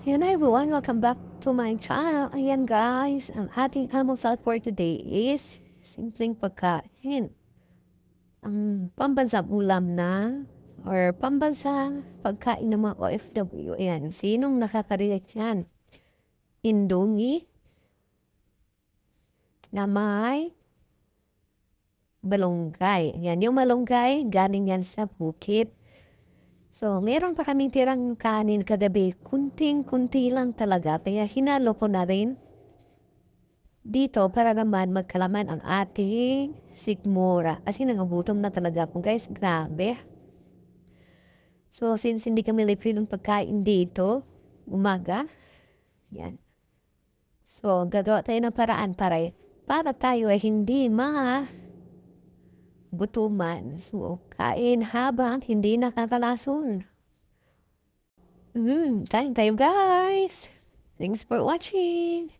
Ayan everyone, welcome back to my channel. Ayan guys, ang ating almusal for today is simpleng pagkain. Ang pambansang ulam na or pambansang pagkain ng mga OFW. Ayan, sinong nakaka-relate yan? Indomie na may malunggay. Ayan, yung malunggay, galing yan sa bukid. So, meron pa kaming tirang kanin kagabi. Kunting-kunti lang talaga. Kaya hinalo ko na rin dito para naman magkalaman ang ating sigmura. Kasi nangagutom na talaga po guys. Grabe. So, since hindi kami libre ng pagkain dito, umaga, yan. So, gagawa tayo ng paraan para, para tayo ay hindi ma gutuman. So, kain habang hindi nakakalason. Mm, time tayo guys. Thanks for watching.